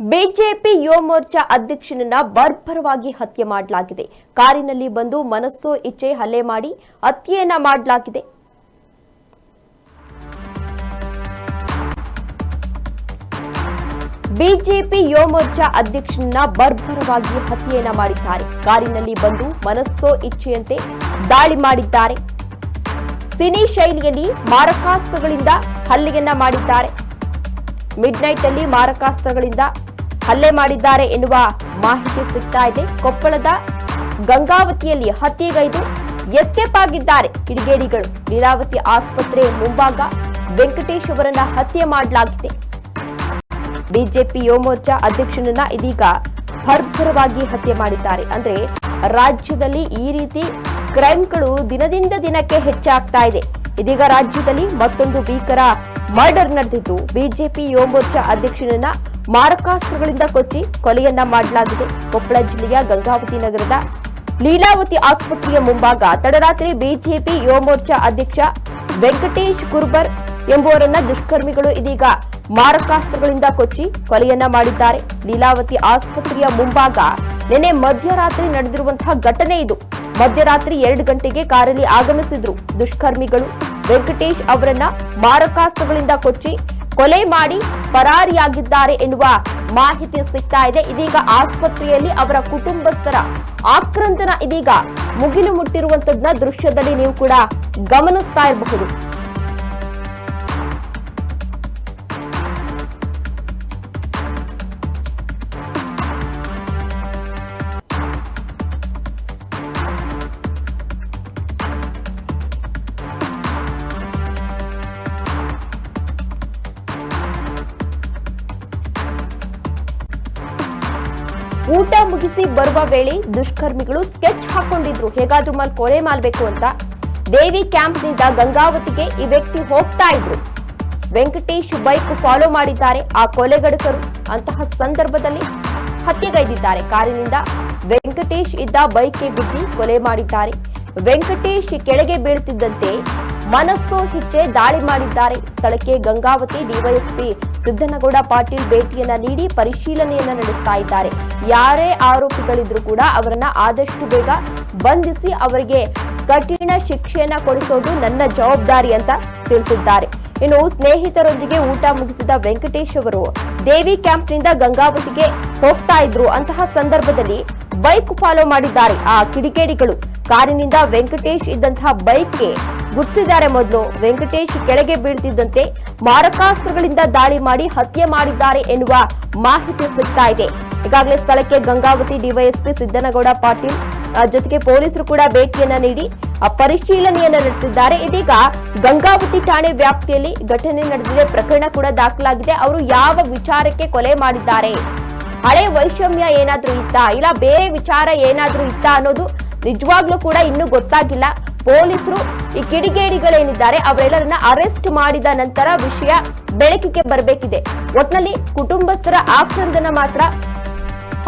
BJP Yuva Morcha ಅಧ್ಯಕ್ಷನನ್ನ ಬರ್ಬರವಾಗಿ ಹತ್ಯೆ ಮಾಡಲಾಗಿದೆ. ಕಾರಿನಲ್ಲಿ ಬಂದು ಮನಸ್ಸೋ, ಇಚ್ಛೆ ಹಲ್ಲೆ ಮಾಡಿ ಹತ್ಯೆಯನ್ನ ಮಾಡಲಾಗಿದೆ. ಬಿಜೆಪಿ ಯುವ ಮೋರ್ಚಾ ಅಧ್ಯಕ್ಷನನ್ನ ಬರ್ಬರವಾಗಿ ಹತ್ಯೆಯನ್ನ ಮಾಡಿದ್ದಾರೆ. ಕಾರಿನಲ್ಲಿ ಬಂದು ಮನಸ್ಸೋ, ಇಚ್ಛೆಯಂತೆ ದಾಳಿ ಮಾಡಿದ್ದಾರೆ. ಸಿನಿ ಶೈಲಿಯಲ್ಲಿ ಮಾರಕಾಸ್ತ್ರಗಳಿಂದ ಹಲ್ಲೆಯನ್ನ ಮಾಡಿದ್ದಾರೆ. ಮಿಡ್ ನೈಟ್ ಅಲ್ಲಿ ಮಾರಕಾಸ್ತ್ರಗಳಿಂದ ಹಲ್ಲೆ ಮಾಡಿದ್ದಾರೆ ಎನ್ನುವ ಮಾಹಿತಿ ಸಿಗ್ತಾ ಇದೆ. ಕೊಪ್ಪಳದ ಗಂಗಾವತಿಯಲ್ಲಿ ಹತ್ಯೆಗೈದು ಎಸ್ಕೇಪ್ ಆಗಿದ್ದಾರೆ ಕಿಡಿಗೇಡಿಗಳು. ಲೀಲಾವತಿ ಆಸ್ಪತ್ರೆ ಮುಂಭಾಗ ವೆಂಕಟೇಶ್ ಅವರನ್ನ ಹತ್ಯೆ ಮಾಡಲಾಗಿದೆ. ಬಿಜೆಪಿ ಯುವ ಮೋರ್ಚಾ ಅಧ್ಯಕ್ಷನನ್ನ ಇದೀಗ ಭರ್ಭರವಾಗಿ ಹತ್ಯೆ ಮಾಡಿದ್ದಾರೆ. ಅಂದ್ರೆ ರಾಜ್ಯದಲ್ಲಿ ಈ ರೀತಿ ಕ್ರೈಮ್ಗಳು ದಿನದಿಂದ ದಿನಕ್ಕೆ ಹೆಚ್ಚಾಗ್ತಾ ಇದೆ. ಇದೀಗ ರಾಜ್ಯದಲ್ಲಿ ಮತ್ತೊಂದು ಭೀಕರ ಮರ್ಡರ್ ನಡೆದಿದ್ದು, ಬಿಜೆಪಿ ಯುವ ಮೋರ್ಚಾ ಅಧ್ಯಕ್ಷನನ್ನ ಮಾರಕಾಸ್ತ್ರಗಳಿಂದ ಕೊಚ್ಚಿ ಕೊಲೆಯನ್ನ ಮಾಡಲಾಗಿದೆ. ಕೊಪ್ಪಳ ಜಿಲ್ಲೆಯ ಗಂಗಾವತಿ ನಗರದ ಲೀಲಾವತಿ ಆಸ್ಪತ್ರೆಯ ಮುಂಭಾಗ ತಡರಾತ್ರಿ ಬಿಜೆಪಿ ಯುವ ಮೋರ್ಚಾ ಅಧ್ಯಕ್ಷ ವೆಂಕಟೇಶ್ ಕುರ್ಬರ್ ಎಂಬುವರನ್ನ ದುಷ್ಕರ್ಮಿಗಳು ಇದೀಗ ಮಾರಕಾಸ್ತ್ರಗಳಿಂದ ಕೊಚ್ಚಿ ಕೊಲೆಯನ್ನ ಮಾಡಿದ್ದಾರೆ. ಲೀಲಾವತಿ ಆಸ್ಪತ್ರೆಯ ಮುಂಭಾಗ ನಿನ್ನೆ ಮಧ್ಯರಾತ್ರಿ ನಡೆದಿರುವಂತಹ ಘಟನೆ ಇದು. ಮಧ್ಯರಾತ್ರಿ ಎರಡು ಗಂಟೆಗೆ ಕಾರಲ್ಲಿ ಆಗಮಿಸಿದ್ರು ದುಷ್ಕರ್ಮಿಗಳು. ವೆಂಕಟೇಶ್ ಅವರನ್ನ ಮಾರಕಾಸ್ತ್ರಗಳಿಂದ ಕೊಚ್ಚಿ ಕೊಲೆ ಮಾಡಿ ಪರಾರಿಯಾಗಿದ್ದಾರೆ ಎನ್ನುವ ಮಾಹಿತಿ ಸಿಗ್ತಾ ಇದೆ. ಇದೀಗ ಆಸ್ಪತ್ರೆಯಲ್ಲಿ ಅವರ ಕುಟುಂಬಸ್ಥರ ಆಕ್ರಂದನ ಇದೀಗ ಮುಗಿಲು ಮುಟ್ಟಿರುವಂತದ್ನ ದೃಶ್ಯದಲ್ಲಿ ನೀವು ಕೂಡ ಗಮನಿಸ್ತಾ ಇರಬಹುದು. ಊಟ ಮುಗಿಸಿ ಬರುವ ವೇಳೆ ದುಷ್ಕರ್ಮಿಗಳು ಸ್ಕೆಚ್ ಹಾಕೊಂಡಿದ್ರು. ಹೇಗಾದ್ರೂ ಮಲ್ ಕೊಲೆ ಮಾಡಬೇಕು ಅಂತ ದೇವಿ ಕ್ಯಾಂಪ್ನಿಂದ ಗಂಗಾವತಿಗೆ ಈ ವ್ಯಕ್ತಿ ಹೋಗ್ತಾ ಇದ್ರು. ವೆಂಕಟೇಶ್ ಬೈಕ್ ಫಾಲೋ ಮಾಡಿದ್ದಾರೆ. ಆ ಕೊಲೆಗಡಕರು ಅಂತಹ ಸಂದರ್ಭದಲ್ಲಿ ಹತ್ಯೆಗೈದಿದ್ದಾರೆ. ಕಾರಿನಿಂದ ವೆಂಕಟೇಶ್ ಇದ್ದ ಬೈಕ್ಗೆ ಗುದ್ದಿ ಕೊಲೆ ಮಾಡಿದ್ದಾರೆ. ವೆಂಕಟೇಶ್ ಕೆಳಗೆ ಬೀಳ್ತಿದ್ದಂತೆ ಮನಸ್ಸು ಹಿಚ್ಚೆ ದಾಳಿ ಮಾಡಿದ್ದಾರೆ. ಸ್ಥಳಕ್ಕೆ ಗಂಗಾವತಿ, ಡಿವೈಎಸ್ಪಿ ಸಿದ್ದನಗೌಡ ಪಾಟೀಲ್ ಭೇಟಿಯನ್ನ ನೀಡಿ ಪರಿಶೀಲನೆಯನ್ನ ನಡೆಸ್ತಾ ಇದ್ದಾರೆ. ಯಾರೇ ಆರೋಪಿಗಳಿದ್ರು ಕೂಡ ಅವರನ್ನ ಆದಷ್ಟು ಬೇಗ ಬಂಧಿಸಿ ಅವರಿಗೆ ಕಠಿಣ ಶಿಕ್ಷೆಯನ್ನ ಕೊಡಿಸೋದು ನನ್ನ ಜವಾಬ್ದಾರಿ ಅಂತ ತಿಳಿಸಿದ್ದಾರೆ. ಇನ್ನು ಸ್ನೇಹಿತರೊಂದಿಗೆ ಊಟ ಮುಗಿಸಿದ ವೆಂಕಟೇಶ್ ಅವರು ದೇವಿ ಕ್ಯಾಂಪ್ನಿಂದ ಗಂಗಾವತಿಗೆ ಹೋಗ್ತಾ ಇದ್ರು ಅಂತಹ ಸಂದರ್ಭದಲ್ಲಿ ಬೈಕ್ ಫಾಲೋ ಮಾಡಿದ್ದಾರೆ. ಆ ಕಿಡಿಗೇಡಿಗಳು ಕಾರಿನಿಂದ ವೆಂಕಟೇಶ್ ಇದ್ದಂತಹ ಬೈಕ್ಗೆ ಗುರ್ತಿಸಿದ್ದಾರೆ ಮೊದಲು. ವೆಂಕಟೇಶ್ ಕೆಳಗೆ ಬೀಳ್ತಿದ್ದಂತೆ ಮಾರಕಾಸ್ತ್ರಗಳಿಂದ ದಾಳಿ ಮಾಡಿ ಹತ್ಯೆ ಮಾಡಿದ್ದಾರೆ ಎನ್ನುವ ಮಾಹಿತಿ ಸಿಗ್ತಾ ಇದೆ. ಈಗಾಗಲೇ ಸ್ಥಳಕ್ಕೆ ಗಂಗಾವತಿ ಡಿವೈಎಸ್ಪಿ ಸಿದ್ದನಗೌಡ ಪಾಟೀಲ್ ಜೊತೆಗೆ ಪೊಲೀಸರು ಕೂಡ ಭೇಟಿಯನ್ನ ನೀಡಿ ಪರಿಶೀಲನೆಯನ್ನ ನಡೆಸಿದ್ದಾರೆ. ಇದೀಗ ಗಂಗಾವತಿ ಠಾಣೆ ವ್ಯಾಪ್ತಿಯಲ್ಲಿ ಘಟನೆ ನಡೆದಿದೆ. ಪ್ರಕರಣ ಕೂಡ ದಾಖಲಾಗಿದೆ. ಅವರು ಯಾವ ವಿಚಾರಕ್ಕೆ ಕೊಲೆ ಮಾಡಿದ್ದಾರೆ? ಹಳೆ ವೈಷಮ್ಯ ಏನಾದ್ರೂ ಇತ್ತಾ? ಇಲ್ಲ, ಬೇರೆ ವಿಚಾರ ಏನಾದ್ರೂ ಇತ್ತಾ ಅನ್ನೋದು ನಿಜವಾಗ್ಲೂ ಕೂಡ ಇನ್ನೂ ಗೊತ್ತಾಗಿಲ್ಲ. ಪೊಲೀಸರು ಈ ಕಿಡಿಗೇಡಿಗಳೇನಿದ್ದಾರೆ ಅವರೆಲ್ಲರನ್ನ ಅರೆಸ್ಟ್ ಮಾಡಿದ ನಂತರ ವಿಷಯ ಬೆಳಕಿಗೆ ಬರಬೇಕಿದೆ. ಒಟ್ನಲ್ಲಿ ಕುಟುಂಬಸ್ಥರ ಆಕ್ರಂದನ ಮಾತ್ರ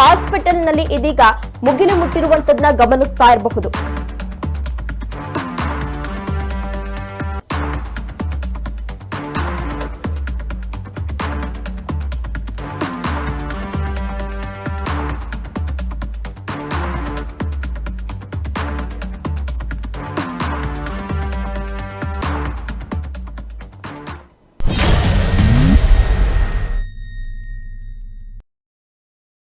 ಹಾಸ್ಪಿಟಲ್ನಲ್ಲಿ ಇದೀಗ ಮುಗಿಲು ಮುಟ್ಟಿರುವಂತದನ್ನ ಗಮನಿಸ್ತಾ ಇರಬಹುದು.